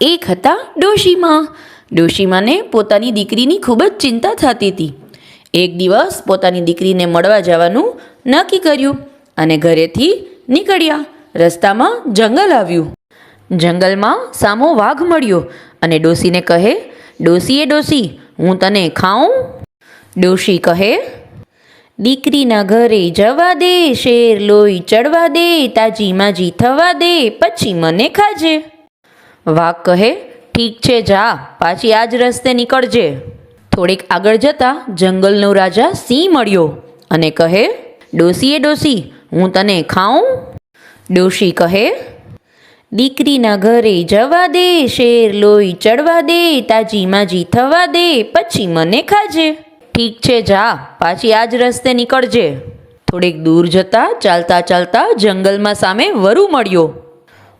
એક હતા ડોશીમાં. ડોશીમાને પોતાની દીકરીની ખૂબ જ ચિંતા થતી હતી. એક દિવસ પોતાની દીકરીને મળવા જવાનું નક્કી કર્યું અને ઘરેથી નીકળ્યા. રસ્તામાં જંગલ આવ્યું. જંગલમાં સામો વાઘ મળ્યો અને ડોશીને કહે, ડોશીએ ડોશી, હું તને ખાઉં? ડોશી કહે, દીકરીના ઘરે જવા દે, શેર લોહી ચડવા દે, તાજી માજી થવા દે, પછી મને ખાજે. વાઘ કહે, ઠીક છે, જા, પાછી આજ રસ્તે નીકળજે. થોડીક આગળ જતા જંગલનો રાજા સિંહ મળ્યો અને કહે, ડોસીએ ડોસી, હું તને ખાઉં? ડોશી કહે, દીકરીના ઘરે જવા દે, શેર લોહી ચડવા દે, તાજી માજી થવા દે, પછી મને ખાજે. ઠીક છે, જા, પાછી આજ રસ્તે નીકળજે. થોડીક દૂર જતા ચાલતા ચાલતા જંગલમાં સામે વરુ મળ્યો.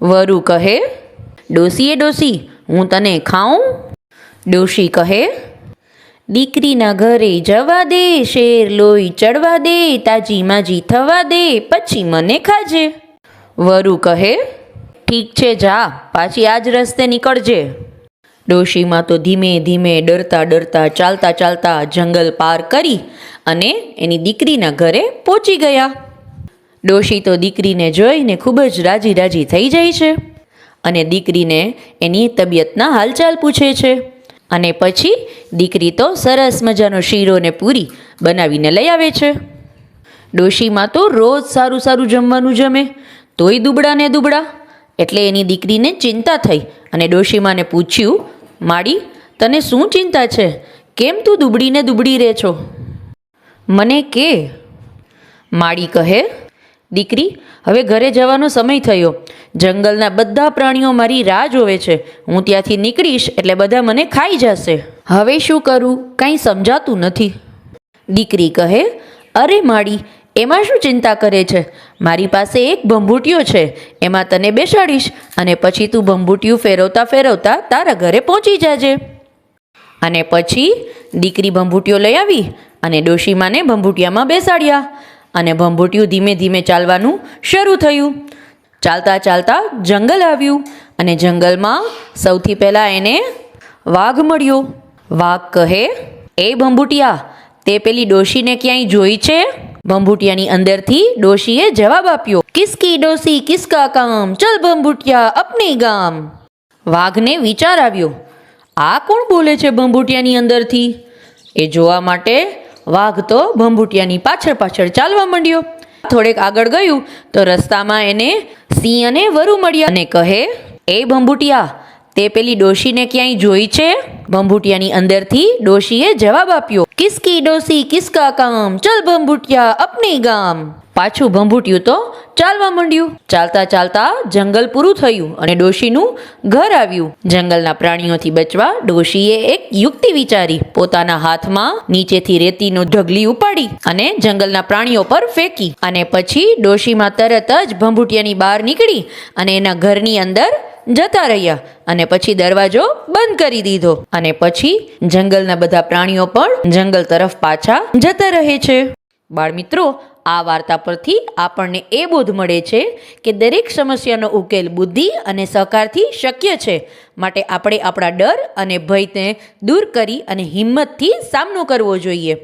વરુ કહે ડોશીએ ડોશી, હું તને ખાઉં? ડોશી કહે, દીકરીના ઘરે જવા દે, શેર લોહી ચડવા દે, તાજી માજી થવા દે, પછી મને ખાજે. વરુ કહે, ઠીક છે, જા, પાછી આજ રસ્તે નીકળજે. ડોશીમાં તો ધીમે ધીમે ડરતા ડરતા, ચાલતા ચાલતા જંગલ પાર કરી અને એની દીકરીના ઘરે પહોંચી ગયા. ડોશી તો દીકરીને જોઈને ખૂબ જ રાજી રાજી થઈ જાય છે. અને દીકરીને એની તબિયતના હાલચાલ પૂછે છે. અને પછી દીકરી તો સરસ મજાનો શીરો ને પૂરી બનાવીને લઈ આવે છે. ડોશીમાં તો રોજ સારું સારું જમવાનું જમે, તોય દુબળા ને દુબળા. એટલે એની દીકરીને ચિંતા થઈ અને ડોશીમાને પૂછ્યું, માડી, તને શું ચિંતા છે? કેમ તું દુબળીને દુબળી રહે છો? મને કે, માડી કહે દીકરી, હવે ઘરે જવાનો સમય થયો. જંગલના બધા પ્રાણીઓ મારી રાહ જોવે છે. હું ત્યાંથી નીકળીશ એટલે બધા મને ખાઈ જશે. હવે શું કરું? કંઈ સમજાતું નથી. દીકરી કહે, અરે માડી, એમાં શું ચિંતા કરે છે? મારી પાસે એક ભંભૂટિયો છે. એમાં તને બેસાડીશ અને પછી તું ભંભૂટિયું ફેરવતા ફેરવતા તારા ઘરે પહોંચી જાજે. અને પછી દીકરી ભંભૂટિયો લઈ આવી અને ડોશીમાને ભંભૂટિયામાં બેસાડ્યા. અને ભંભૂટિયું ધીમે ધીમે ચાલવાનું શરૂ થયું. ચાલતા ચાલતા જંગલ આવ્યું અને જંગલમાં સૌથી પહેલાં એને વાઘ મળ્યો. વાઘ કહે, એ ભંભૂટિયા, તે પેલી ડોશીને ક્યાંય જોઈ છે? ભંભૂટિયાની અંદરથી ડોશીએ જવાબ આપ્યો, કિસકી ડોશી, કિસકા કામ, ચલ ભંભૂટિયા, અપની ગામ. વાઘને વિચાર આવ્યો, આ કોણ બોલે છે ભંભૂટિયાની અંદરથી? એ જોવા માટે વાઘ તો ભંભૂટિયાની પાછળ પાછળ ચાલવા માંડ્યો. થોડેક આગળ ગયું તો રસ્તામાં એને સિંહ અને વરુ મળ્યા અને કહે, એ ભંભૂટિયા, તે પેલી ડોશીને ક્યાંય જોઈ છે? ભંભૂટિયાની અંદરથી ડોશીએ જવાબ આપ્યો કિસકી ડોશી કિસકા કામ? ચલ ભંભૂટિયા અપની ગામ. પાછું ભંભૂટિયું તો ચાલવા માંડ્યું. ચાલતા ચાલતા જંગલ પૂરું થયું અને ડોશીનું ઘર આવ્યું. જંગલના પ્રાણીઓથી બચવા ડોશીએ એક યુક્તિ વિચારી. પોતાના હાથમાં નીચેથી રેતીનો ઢગલી ઉપાડી અને જંગલના પ્રાણીઓ પર ફેંકી અને પછી ડોશીમાં તરત જ ભંભૂટિયાની બહાર નીકળી અને એના ઘરની અંદર જતા રહ્યા અને પછી દરવાજો બંધ કરી દીધો. અને પછી જંગલના બધા પ્રાણીઓ પણ જંગલ તરફ પાછા જતા રહે છે. બાળમિત્રો, આ વાર્તા પરથી આપણને એ બોધ મળે છે કે દરેક સમસ્યાનો ઉકેલ બુદ્ધિ અને સહકારથી શક્ય છે. માટે આપણે આપણા ડર અને ભયને દૂર કરી અને હિંમતથી સામનો કરવો જોઈએ.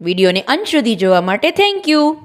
વિડીયોને અંત સુધી જોવા માટે થેન્ક યુ